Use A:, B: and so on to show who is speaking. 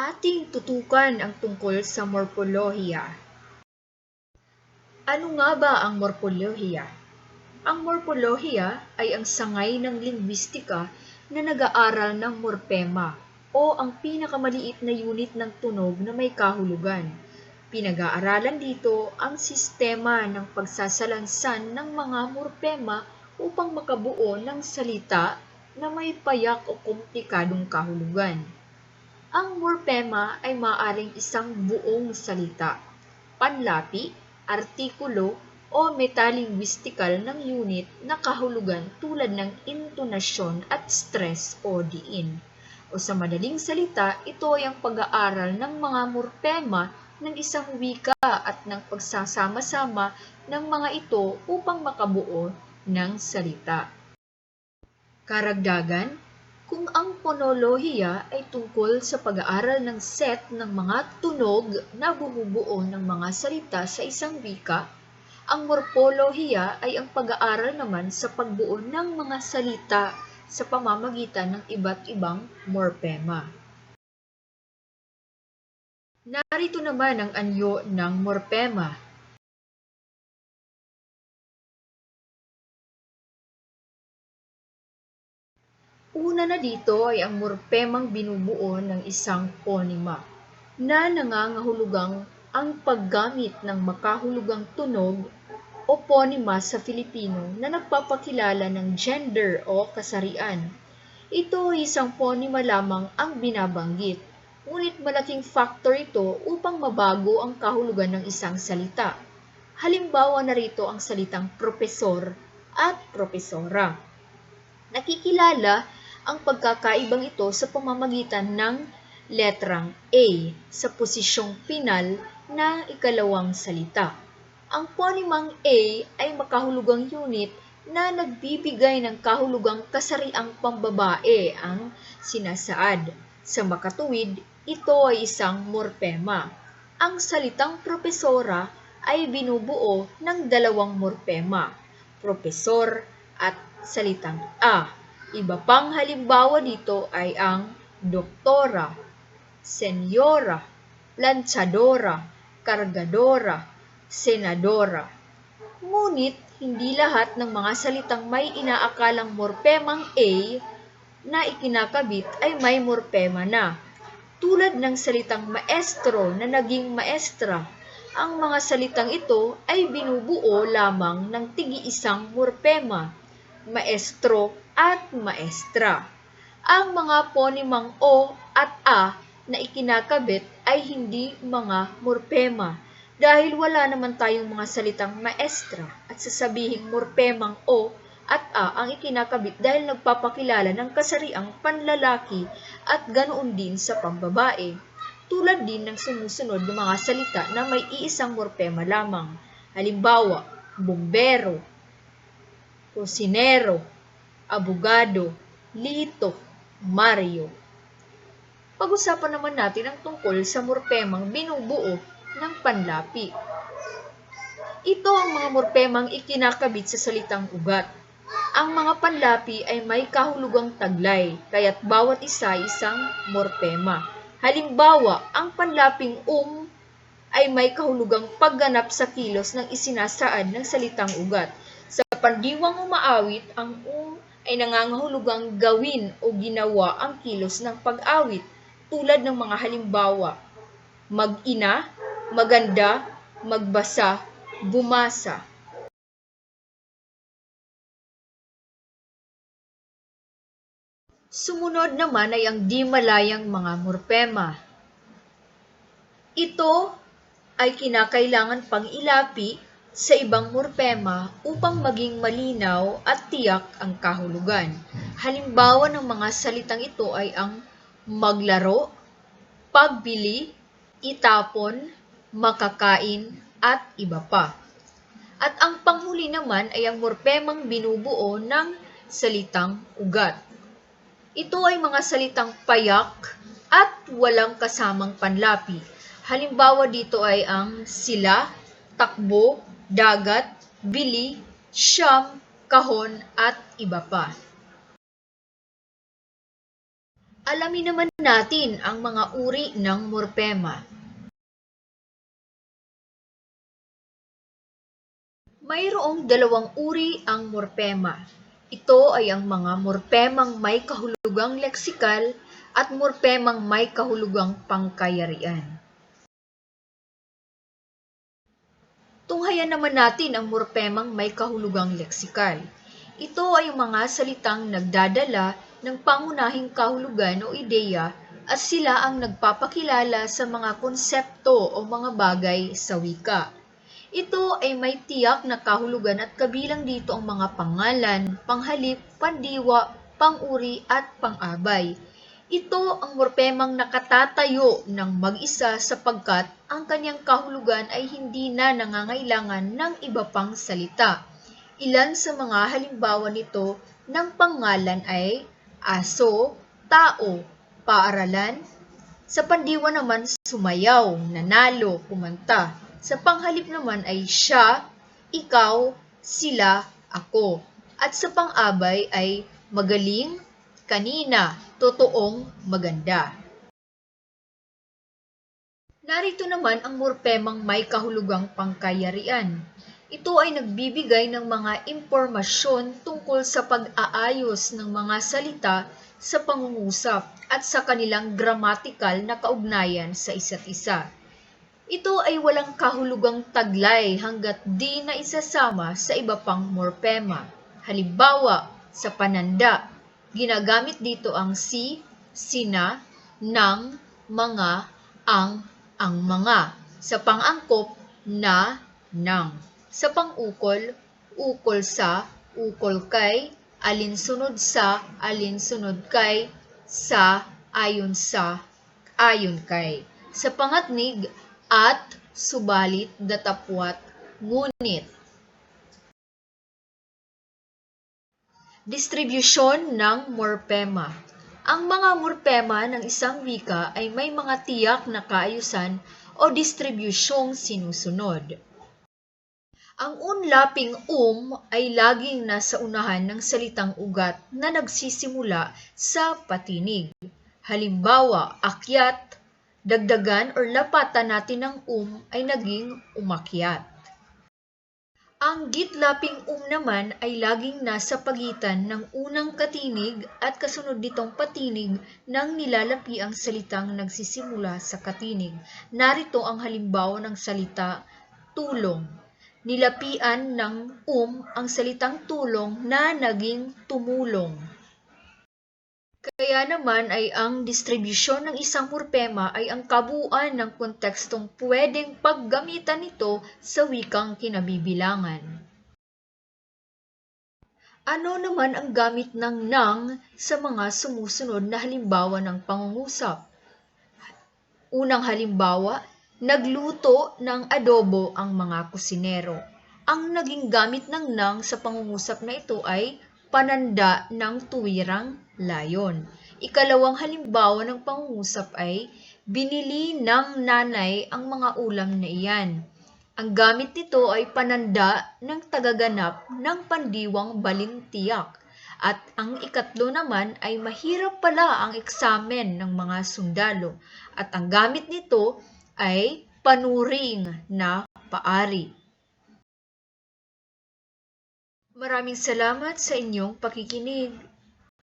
A: Ating tutukan ang tungkol sa morpolohiya. Ano nga ba ang morpolohiya? Ang morpolohiya ay ang sangay ng linguistika na nag-aaral ng morpema o ang pinakamaliit na unit ng tunog na may kahulugan. Pinag-aaralan dito ang sistema ng pagsasalansan ng mga morpema upang makabuo ng salita na may payak o komplikadong kahulugan. Ang morpema ay maaaring isang buong salita, panlapi, artikulo, o metalinguistikal ng unit na kahulugan tulad ng intonasyon at stress o diin. O sa madaling salita, ito ay ang pag-aaral ng mga morpema ng isang wika at ng pagsasama-sama ng mga ito upang makabuo ng salita. Karagdagan, kung ang ponolohiya ay tungkol sa pag-aaral ng set ng mga tunog na bumubuo ng mga salita sa isang wika, ang morpolohiya ay ang pag-aaral naman sa pagbuo ng mga salita sa pamamagitan ng iba't ibang morpema. Narito naman ang anyo ng morpema. Una na dito ay ang morpemang binubuo ng isang ponema na nangangahulugang ang paggamit ng makahulugang tunog o ponema sa Filipino na nagpapakilala ng gender o kasarian. Ito ay isang ponema lamang ang binabanggit, ngunit malaking factor ito upang mabago ang kahulugan ng isang salita. Halimbawa narito ang salitang propesor at propesora. Nakikilala ang pagkakaibang ito sa pamamagitan ng letrang A sa posisyong pinal na ikalawang salita. Ang ponemang A ay makahulugang unit na nagbibigay ng kahulugang kasariang pambabae ang sinasaad. Sa makatuwid, ito ay isang morpema. Ang salitang propesora ay binubuo ng dalawang morpema, propesor at salitang A. Iba pang halimbawa dito ay ang doktora, senyora, lanchadora, kargadora, senadora. Ngunit hindi lahat ng mga salitang may inaakalang morpemang A na ikinakabit ay may morpema na. Tulad ng salitang maestro na naging maestra, ang mga salitang ito ay binubuo lamang ng tigi-isang morpema, maestro at maestra. Ang mga ponemang O at A na ikinakabit ay hindi mga morpema dahil wala naman tayong mga salitang maestra at sasabihing morpemang O at A ang ikinakabit dahil nagpapakilala ng kasariang panlalaki at ganoon din sa pambabae. Tulad din ng sumusunod ng mga salita na may iisang morpema lamang. Halimbawa, bumbero, kusinero, abogado, lito, Mario. Pag-usapan naman natin ang tungkol sa morpemang binubuo ng panlapi. Ito ang mga morpemang ikinakabit sa salitang ugat. Ang mga panlapi ay may kahulugang taglay, kaya't bawat isa isang morpema. Halimbawa, ang panlaping um ay may kahulugang pagganap sa kilos ng isinasaad ng salitang ugat. Pandiwang umaawit, ang um ay nangangahulugang gawin o ginawa ang kilos ng pag-awit tulad ng mga halimbawa, mag-ina, maganda, magbasa, bumasa. Sumunod naman ay ang di malayang mga morpema. Ito ay kinakailangan pang ilapi sa ibang morpema upang maging malinaw at tiyak ang kahulugan. Halimbawa ng mga salitang ito ay ang maglaro, pagbili, itapon, makakain, at iba pa. At ang panghuli naman ay ang morpemang binubuo ng salitang ugat. Ito ay mga salitang payak at walang kasamang panlapi. Halimbawa dito ay ang sila, takbo, dagat, bili, siyam, kahon, at iba pa. Alamin naman natin ang mga uri ng morpema. Mayroong dalawang uri ang morpema. Ito ay ang mga morpemang may kahulugang leksikal at morpemang may kahulugang pangkayarian. Tunghayan naman natin ang morpemang may kahulugang leksikal. Ito ay mga salitang nagdadala ng pangunahing kahulugan o ideya at sila ang nagpapakilala sa mga konsepto o mga bagay sa wika. Ito ay may tiyak na kahulugan at kabilang dito ang mga pangalan, panghalip, pandiwa, panguri at pangabay. Ito ang morpemang nakatatayo ng mag-isa sapagkat ang kanyang kahulugan ay hindi na nangangailangan ng iba pang salita. Ilan sa mga halimbawa nito ng pangalan ay aso, tao, paaralan. Sa pandiwa naman, sumayaw, nanalo, kumanta. Sa panghalip naman ay siya, ikaw, sila, ako. At sa pang-abay ay magaling, kanina, totoong, maganda. Narito naman ang morpemang may kahulugang pangkayarian. Ito ay nagbibigay ng mga impormasyon tungkol sa pag-aayos ng mga salita sa pangungusap at sa kanilang gramatikal na kaugnayan sa isa't isa. Ito ay walang kahulugang taglay hanggat di na isasama sa iba pang morpema. Halimbawa, sa pananda, ginagamit dito ang si, sina, ng, mga, ang, ang mga. Sa pang-angkop, na, ng. Sa pang-ukol, ukol sa, ukol kay, alinsunod sa, alinsunod kay, sa, ayon sa, ayon kay. Sa pangatnig, at, subalit, datapwat, ngunit. Distribusyon ng morpema. Ang mga morpema ng isang wika ay may mga tiyak na kaayusan o distribusyong sinusunod. Ang unlaping um ay laging nasa unahan ng salitang ugat na nagsisimula sa patinig. Halimbawa, akyat, dagdagan or lapatan natin ng um ay naging umakyat. Ang gitlaping um naman ay laging nasa pagitan ng unang katinig at kasunod nitong patinig ng nilalapi ang salitang nagsisimula sa katinig. Narito ang halimbawa ng salita tulong. Nilapian ng um ang salitang tulong na naging tumulong. Kaya naman ay ang distribusyon ng isang morpema ay ang kabuuan ng kontekstong pwedeng paggamitan nito sa wikang kinabibilangan. Ano naman ang gamit ng nang sa mga sumusunod na halimbawa ng pangungusap? Unang halimbawa, nagluto ng adobo ang mga kusinero. Ang naging gamit ng nang sa pangungusap na ito ay pananda ng tuwirang layon. Ikalawang halimbawa ng pangungusap ay binili ng nanay ang mga ulam na iyan. Ang gamit nito ay pananda ng tagaganap ng pandiwang balintiyak. At ang ikatlo naman ay mahirap pala ang eksamen ng mga sundalo. At ang gamit nito ay panuring na paari. Maraming salamat sa inyong pakikinig.